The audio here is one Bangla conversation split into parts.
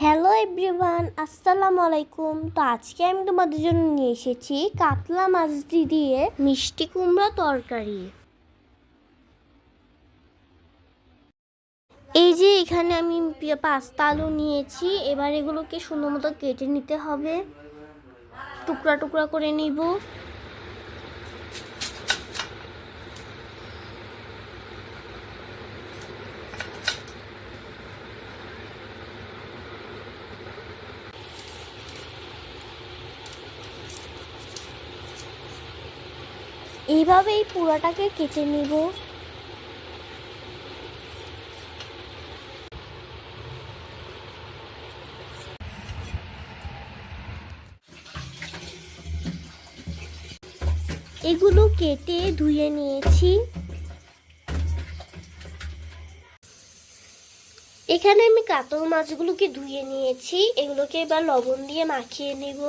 হ্যালো এভরিওয়ান আসসালামু আলাইকুম। তো আজকে আমি তোমাদের জন্য নিয়ে এসেছি কাতলা মাছ দিয়ে মিষ্টি কুমড়া তরকারি। এই যে এখানে আমি পাস্তা আলু নিয়েছি, এবার এগুলোকে সুন্দর মতো কেটে নিতে হবে। টুকরা টুকরা করে নিব। এইভাবেই পুরাটাকে কেটে নিব। এগুলো কেটে ধুয়ে নিয়েছি। এখানে আমি কাতল মাছগুলোকে ধুয়ে নিয়েছি। এগুলোকে এবার লবণ দিয়ে মাখিয়ে নেব।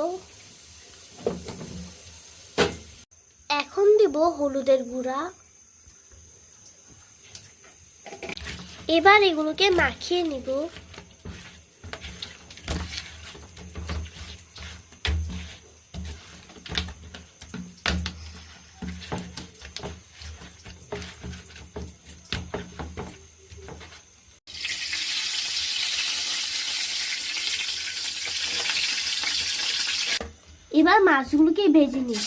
এখন দেব হলুদের গুঁড়া। এবার এগুলোকে মাখিয়ে নিব। এবার মাছগুলোকে ভেজে নিব।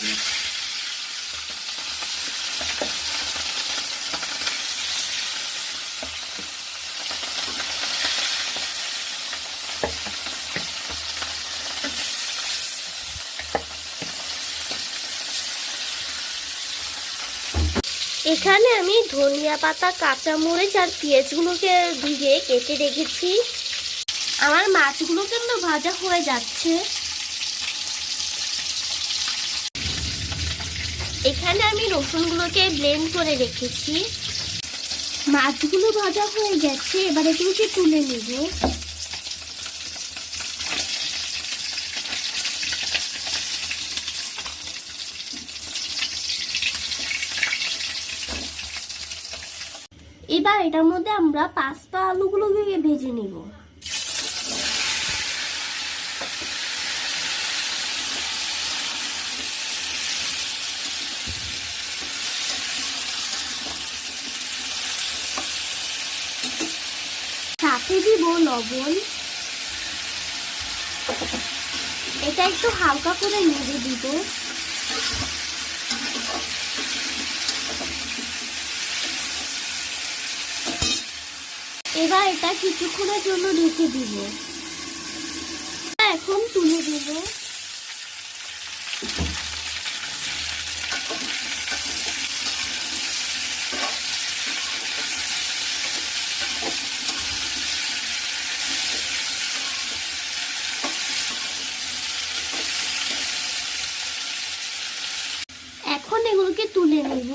এখানে আমি ধনিয়া পাতা কাঁচামরিচ আর পেঁয়াজগুলোকে ভিজে কেটে রেখেছি। আমার মাছগুলো কিন্তু ভাজা হয়ে যাচ্ছে? এখানে আমি রসুনগুলোকে ব্লেন্ড করে রেখেছি। মাছগুলো ভাজা হয়ে গেছে, এবার এগুলোকে তুলে নেব? এবার এটার মধ্যে আমরা পাস্তা আলুগুলোকে ভেজে নেব। সাথে দিব লবণ। এটা একটু হালকা করে নেড়ে দিব। এবার এটা কিছুক্ষণের জন্য ঢেকে দিব। এখন তুলে দেব। এখন এগুলোকে তুলে নেব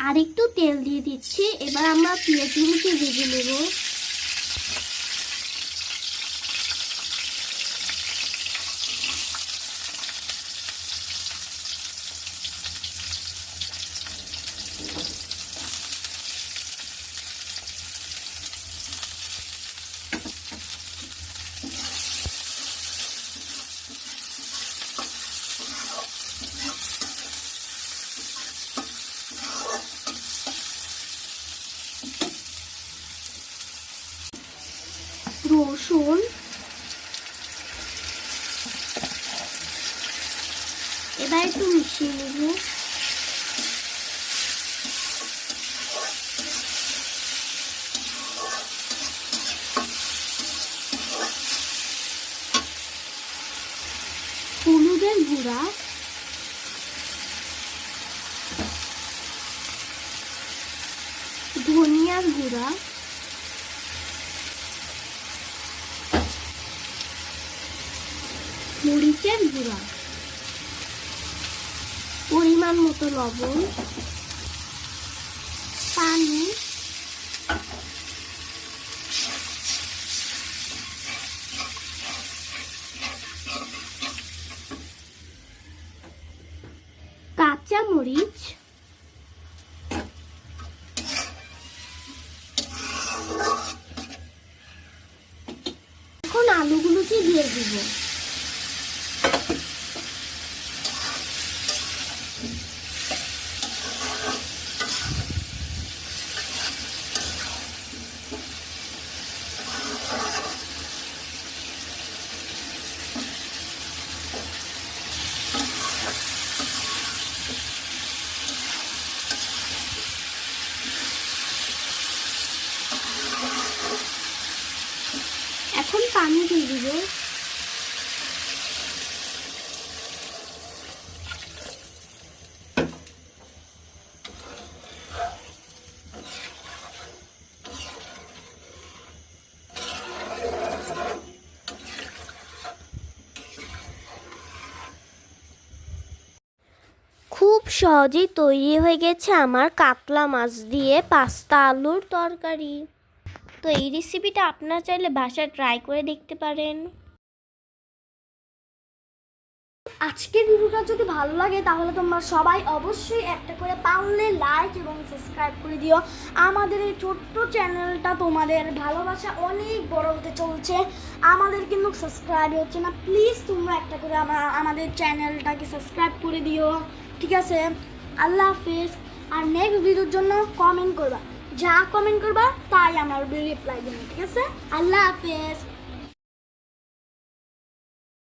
আর একটু তেল দিয়ে দিচ্ছি। এবার আমরা পেঁয়াজগুলোকে ভেজে নেব। রসুন। এবার একটু মিশিয়ে নেব। হলুদের গুঁড়া। ধনিয়ার গুঁড়া। জিরের গুঁড়া। পরিমাণ মতো লবণ পানি কাঁচা মরিচ এখন আলুগুলোকে দিয়ে দিব। খুব সহজেই তৈরি হয়ে গেছে আমার কাতলা মাছ দিয়ে পাস্তা আলুর তরকারি। তো এই রেসিপিটা আপনারা চাইলে বাসায় ট্রাই করে দেখতে পারেন। আজকের ভিডিওটা যদি ভালো লাগে, তাহলে তোমরা সবাই অবশ্যই একটা করে পারলে লাইক এবং সাবস্ক্রাইব করে দিও। আমাদের এই ছোট্ট চ্যানেলটা তোমাদের ভালোবাসা অনেক বড় হতে চলছে। আমাদের কিন্তু সাবস্ক্রাইব হচ্ছে না। প্লিজ তোমরা একটা করে আমাদের চ্যানেলটাকে সাবস্ক্রাইব করে দিও। ঠিক আছে? আল্লাহ হাফিজ। আর নেক্সট ভিডিওর জন্য কমেন্ট করবা। যা কমেন্ট করবা তাই আমার রিপ্লাই দেবো ঠিক আছে? আল্লাহ হাফিজ।